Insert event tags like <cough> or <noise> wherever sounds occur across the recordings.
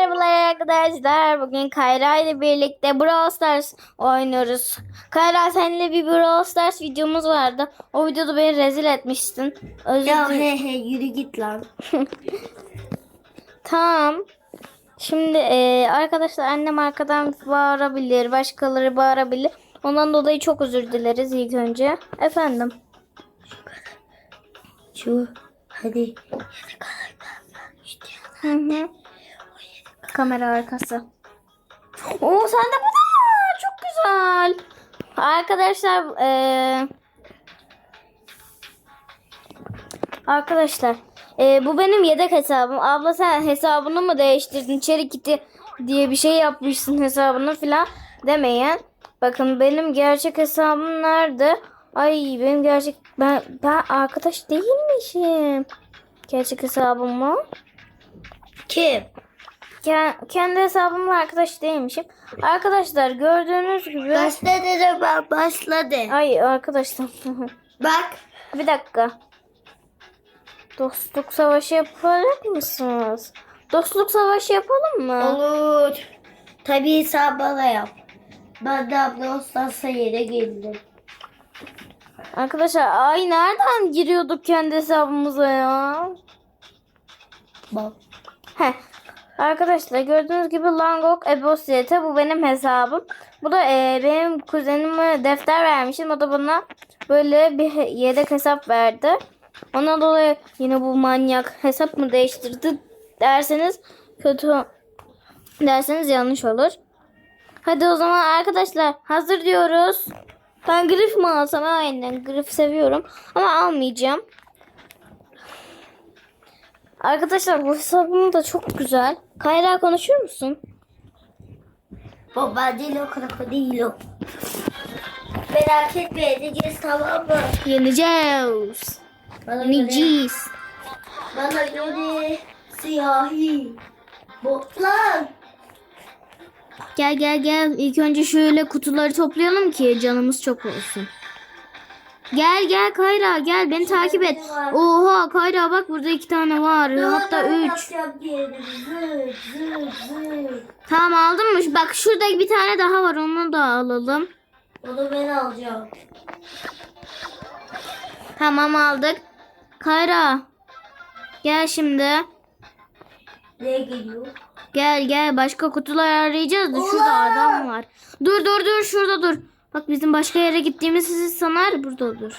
Merhabalar arkadaşlar. Bugün Kayra ile birlikte Brawl Stars oynuyoruz. Kayra seninle bir Brawl Stars videomuz vardı. O videoda beni rezil etmiştin. Özür Ya he he yürü git lan. <laughs> Tamam. Şimdi e, arkadaşlar annem arkadan bağırabilir. Başkaları bağırabilir. Ondan dolayı çok özür dileriz ilk önce. Efendim. Şu hadi. Hı hı. Kamera arkası. Oo sen de bu da çok güzel. Arkadaşlar eee Arkadaşlar eee, bu benim yedek hesabım. Abla sen hesabını mı değiştirdin? Çerikiti diye bir şey yapmışsın hesabını falan demeyin. Bakın benim gerçek hesabım nerede? Ay benim gerçek ben ben arkadaş değilmişim. Gerçek hesabım mı? Kim? Ke- kendi hesabımla arkadaş değilmişim. Arkadaşlar gördüğünüz gibi Başladı da bak başladı. ay arkadaşlar <laughs> Bak. bir dakika. Dostluk savaşı yapacak mısınız? Dostluk savaşı yapalım mı? Olur. Tabii sabala yap. Ben de abla olsa yere geldim. Arkadaşlar ay nereden giriyorduk kendi hesabımıza ya? Bak. Heh. Arkadaşlar gördüğünüz gibi Langok Ebosiyete bu benim hesabım. Bu da e, benim kuzenime defter vermişim. O da bana böyle bir yedek hesap verdi. Ondan dolayı yine bu manyak hesap mı değiştirdi derseniz kötü derseniz yanlış olur. Hadi o zaman arkadaşlar hazır diyoruz. Ben grif mi alsam? Aynen grif seviyorum. Ama almayacağım. Arkadaşlar bu hesabım da çok güzel. Kayra konuşur musun? Baba değil o kadar değil o. Merak etme edeceğiz tamam mı? Yeneceğiz. Bana göre, Yeneceğiz. bana göre siyahi. Botlar. Gel gel gel. İlk önce şöyle kutuları toplayalım ki canımız çok olsun. Gel gel Kayra gel beni takip et. Oha Kayra bak burada iki tane var. Hatta üç. Tamam aldın mı? Bak şurada bir tane daha var onu da alalım. Onu ben alacağım. Tamam aldık. Kayra. Gel şimdi. Ne geliyor? Gel gel başka kutular arayacağız da şurada adam var. Dur dur dur şurada dur. Bak bizim başka yere gittiğimiz sizi sanar burada dur.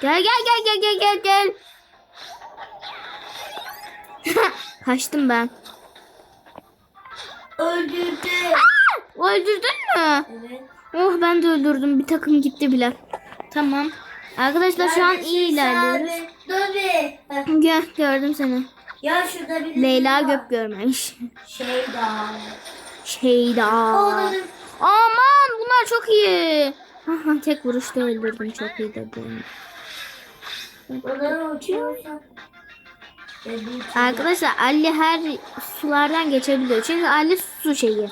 Gel gel gel gel gel gel gel. <laughs> Kaçtım ben. Öldürdü. Öldürdün mü? Evet. Oh ben de öldürdüm. Bir takım gitti bile. Tamam. Arkadaşlar şu an iyi ilerliyoruz. Abi, Gel gördüm seni. Ya şurada bir Leyla gök görmemiş. Şey daha. Şeyda. Onları Aman bunlar çok iyi. Tek vuruşta öldürdüm çok iyi bir Arkadaşlar Ali her sulardan geçebiliyor. Çünkü Ali su şeyi.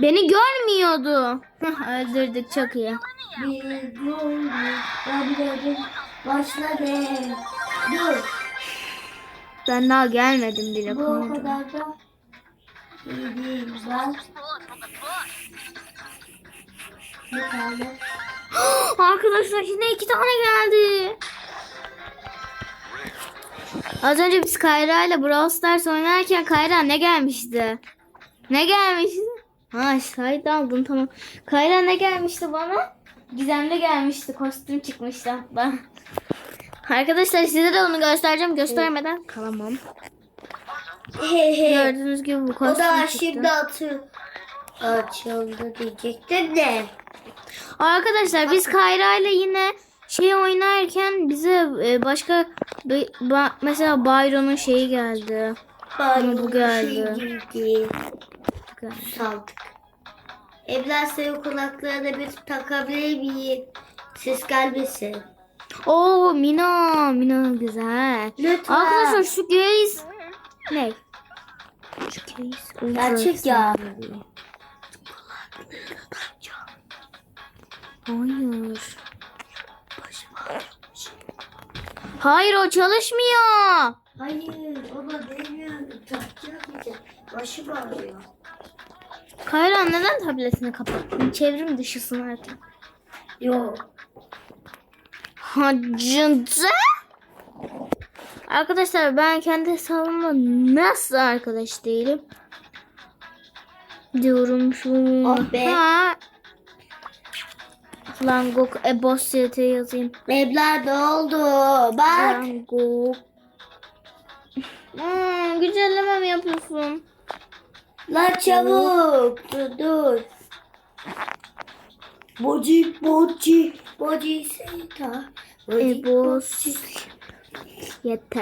Beni görmüyordu. Öldürdük çok iyi. Başladı. Dur. Ben daha gelmedim bile. Bu o kadar da iyi değil ben. Ne kaldı? Arkadaşlar yine iki tane geldi. Az önce biz Kayra ile Brawl Stars oynarken Kayra ne gelmişti? Ne gelmişti? Ha şahit aldım tamam. Kayra ne gelmişti bana? Gizemli gelmişti. Kostüm çıkmıştı hatta. Arkadaşlar size de onu göstereceğim. Göstermeden kalamam. He he. Gördüğünüz gibi bu O kostüm da çıktı. şimdi açıldı diyecektim de. Arkadaşlar biz Kayra ile yine şey oynarken bize e, başka mesela Byron'un şeyi geldi. Bana bu geldi. Geldi. Saldık. Evler senin kulaklarına bir takabilir miyim? Ses gelmesin. Oo Mina, Mina güzel. Lütfen. Arkadaşlar şu case ne? Şu ultra Gerçek ya. Hayır. Hayır o çalışmıyor. Hayır baba demiyorum. Takacak. Başım ağrıyor. Kayra neden tabletini kapattın? Çevrim dışısın artık. Yok. Hacıncı. Arkadaşlar ben kendi hesabımla nasıl arkadaş değilim? Diyorum şu. Oh be. Ha. Langok Ebos YT yazayım. Evler ne oldu? Bak. Langok. Hmm, güncelleme mi yapıyorsun? Lan çabuk. Dur dur. Boci boci. Boci seta. Boci Ebos YT.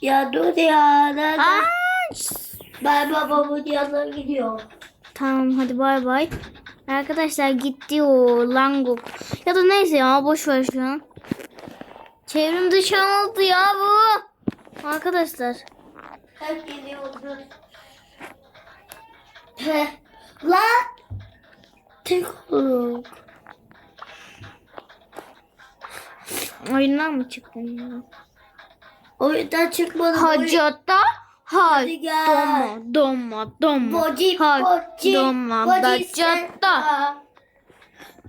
Ya dur ya. Nerede? Aç. Ben babamın yanına gidiyorum. Tamam hadi bay bay. Arkadaşlar gitti o Langok. Ya da neyse ya boş ver şu an. Çevrim dışı oldu ya bu. Arkadaşlar. Hep geliyordu. Lan. Tek olur. Oyundan mı çıktın ya? Oyundan çıkmadım. Hadi gel. doma doma doma Boci hay boci. doma boci dacatta. seta.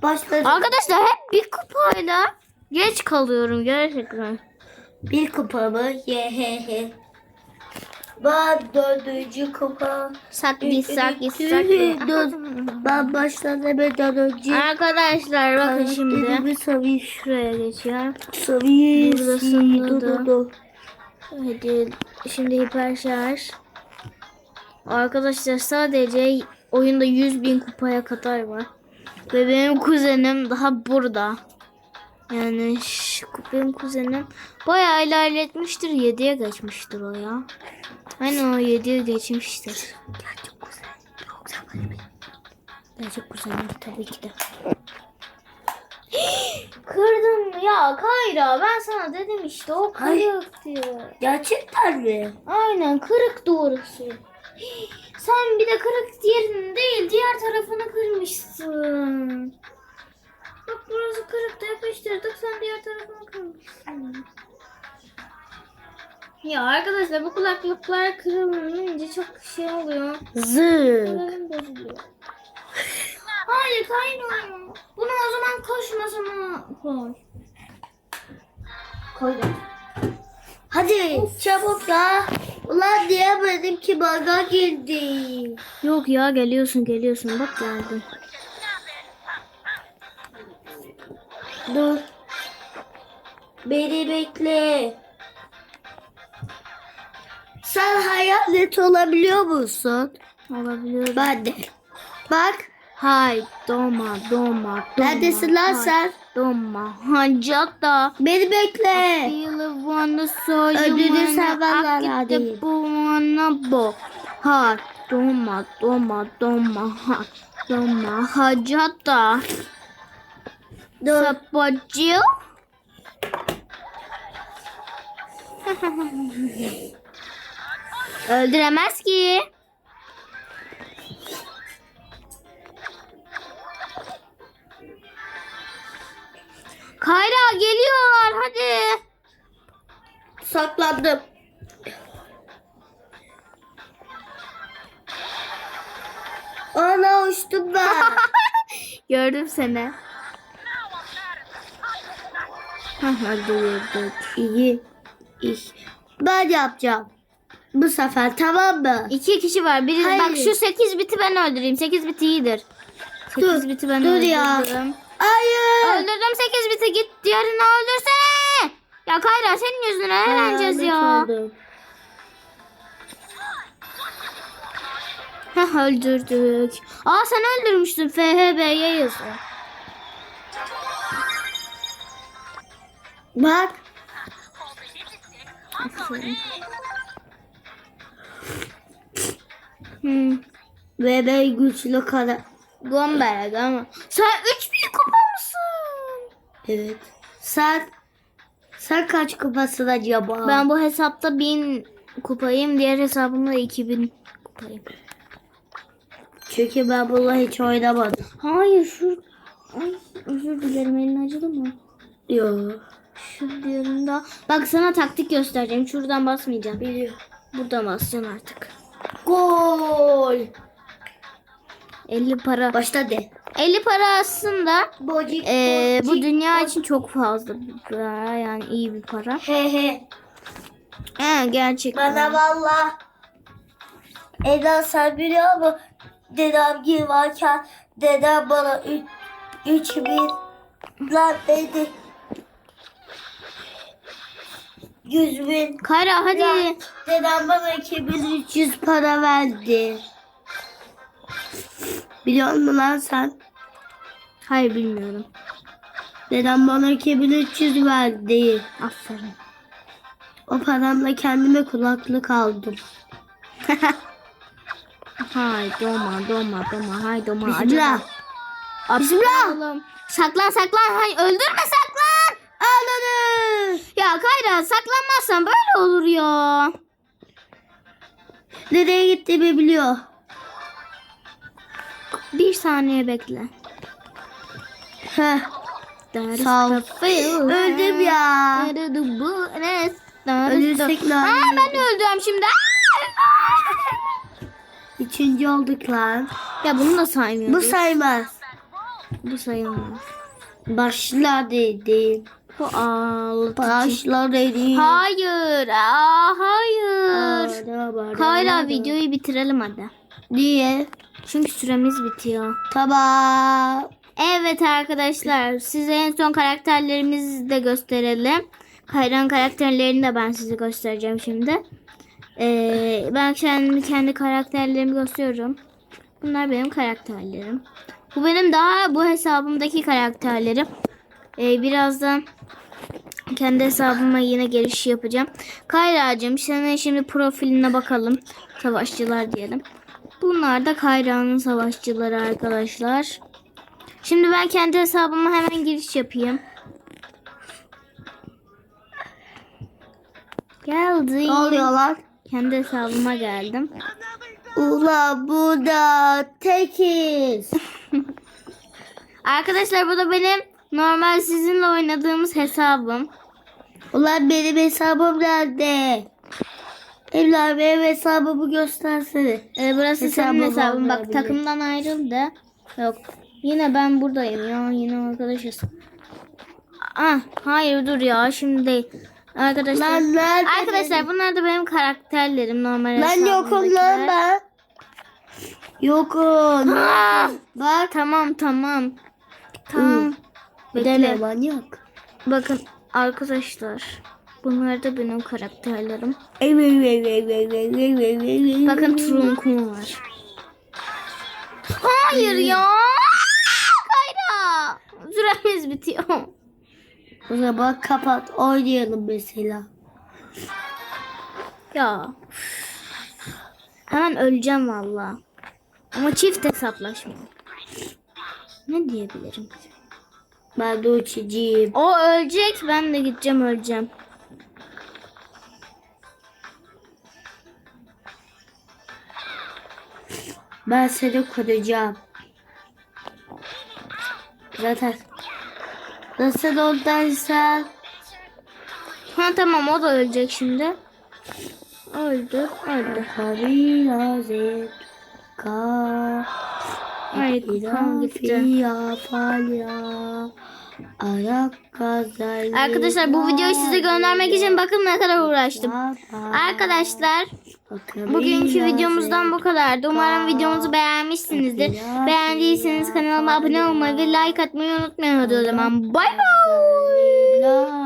Başladı. Arkadaşlar hep bir kupayla geç kalıyorum gerçekten. Bir kupa mı? Ye he he. Ben dördüncü kupa. Sakli Dur, sakli. Ben başlamadan önce. Arkadaşlar bakın şimdi. Karakterimi savayım. Şuraya. Savayım. Burasını Dur, dur, dur. Hadi şimdi hiper şarj. Arkadaşlar sadece oyunda 100 bin kupaya kadar var. Ve benim kuzenim daha burada. Yani şu, benim kuzenim bayağı ilerletmiştir. 7'ye geçmiştir o ya. Aynen o 7'ye geçmiştir. Gerçek kuzen. Yoksa böyle Gerçek kuzenim tabii ki de. <gasps> Kırdım ya Kayra ben sana dedim işte o kırık diyor. Gerçekten mi? Aynen kırık doğrusu. <gasps> Sen bir de kırık diğerini değil diğer tarafını kırmışsın. Bak burası kırık da yapıştırdık sen diğer tarafını kırmışsın. Ya arkadaşlar bu kulaklıklar kırılınca çok şey oluyor. Zık. Moralim bozuluyor. Hayır kaynıyor. Bunu o zaman koşmasına koy. Koydum. Hadi çabuk da. Ulan diyemedim ki bana girdi. Yok ya geliyorsun geliyorsun bak geldin. Dur. Beni bekle. Sen hayalet olabiliyor musun? Olabilir. Ben de. Bak. Hay doma doma doma. Neredesin lan hay, sen? Doma hancata. Beni bekle. Vallahi akit değil. the bu wanna bo. Hay doma doma doma ha doma hacata. Dur. Sapacı. <laughs> Öldüremez ki. Kayra geliyorlar hadi. Saklandım. Ana uçtum ben. <laughs> Gördüm seni. Hah öldürdük. İyi. İyi. Ben yapacağım. Bu sefer tamam mı? İki kişi var. Biri Hayır. bak şu 8 biti ben öldüreyim. 8 biti iyidir. 8 Dur, biti ben dur öldürdüm. ya. Hayır. Öldürdüm 8 biti git diğerini öldürsene. Ya Kayra senin yüzünden eğleneceğiz ya. oldum. Heh öldürdük. Aa sen öldürmüştün FHB'ye yazıyor. Bak. Aferin. Hmm. Ve ben güçlü kadar. Gomberg ama. Sen 3000 kupa mısın? Evet. Sen sen kaç kupasın acaba? Ben bu hesapta 1000 kupayım. Diğer hesabımda 2000 kupayım. Çünkü ben bununla hiç oynamadım. Hayır şu... Ay özür dilerim elin acıdı mı? Yok. Şu diğerinde. Bak sana taktik göstereceğim. Şuradan basmayacağım. Biliyor. Buradan basacaksın artık. Gol. 50 para. Başta de. 50 para aslında Bocik. bu bocik, dünya bocik. için çok fazla bir para. Yani iyi bir para. He he. He, gerçekten. Bana valla. Eda sen biliyor musun? Dedem gibi varken dedem bana 3 bin lan dedi. 100 bin. Kayra hadi. Lan, dedem bana 2300 para verdi. Biliyor musun lan sen? Hayır bilmiyorum. Dedem bana 2300 verdi. Aferin. O paramla kendime kulaklık aldım. <laughs> Hay doma doma doma hay doma. Bismillah. Bismillah. Saklan saklan. Hay öldürme saklan. Ya Kayra saklanmazsan böyle olur ya. Nereye gittiğimi biliyor. Bir saniye bekle. Heh. Sağ ol. Öldüm ya. Ölürsek ne Aa, ben öldüm şimdi. Üçüncü olduk lan. Ya bunu da saymıyoruz. Bu saymaz. Bu sayılmaz. Başla dedim. Başla dedim. Hayır. Aa, hayır. Kayra videoyu bitirelim hadi. Niye? Çünkü süremiz bitiyor. Tamam. Evet arkadaşlar size en son karakterlerimizi de gösterelim. Kayra'nın karakterlerini de ben size göstereceğim şimdi. Ee, ben kendi, kendi karakterlerimi gösteriyorum. Bunlar benim karakterlerim. Bu benim daha bu hesabımdaki karakterlerim. Ee, birazdan kendi hesabıma yine giriş yapacağım. Kayra'cığım senin şimdi profiline bakalım. Savaşçılar diyelim. Bunlar da Kayra'nın savaşçıları arkadaşlar. Şimdi ben kendi hesabıma hemen giriş yapayım. Geldim. Ne oluyor lan? Kendi hesabıma geldim. Ula bu da tekiz. <laughs> Arkadaşlar bu da benim normal sizinle oynadığımız hesabım. Ulan benim hesabım nerede? Evlat benim hesabımı göstersene. Ee, burası Hesabım senin hesabın. Bak olmayabilir. takımdan ayrıldı. Yok. Yine ben buradayım ya. Yine arkadaşız. Ah, hayır dur ya şimdi değil. Arkadaşlar. Lan? Arkadaşlar bunlar da benim karakterlerim normal Lan yokum lan ben. Yokum. Ah! Bak. Tamam tamam. Tamam. Bekle. manyak. Bakın arkadaşlar. Bunlar da benim karakterlerim. Bakın trunkum var. Hayır ya. Kayra. Süremiz bitiyor. O zaman kapat oynayalım mesela. Ya. Hemen öleceğim valla. Ama çift hesaplaşma. Ne diyebilirim? Uçacağım. O ölecek ben de gideceğim öleceğim. Ben seni koruyacağım. Zaten. Nasıl oradaysan. Ha tamam o da ölecek şimdi. Öldü öldü. Kabilazet. Ka. Arkadaşlar bu videoyu size göndermek için bakın ne kadar uğraştım. Arkadaşlar bugünkü videomuzdan bu kadardı. Umarım videomuzu beğenmişsinizdir. Beğendiyseniz kanalıma abone olmayı ve like atmayı unutmayın. O zaman bay bay.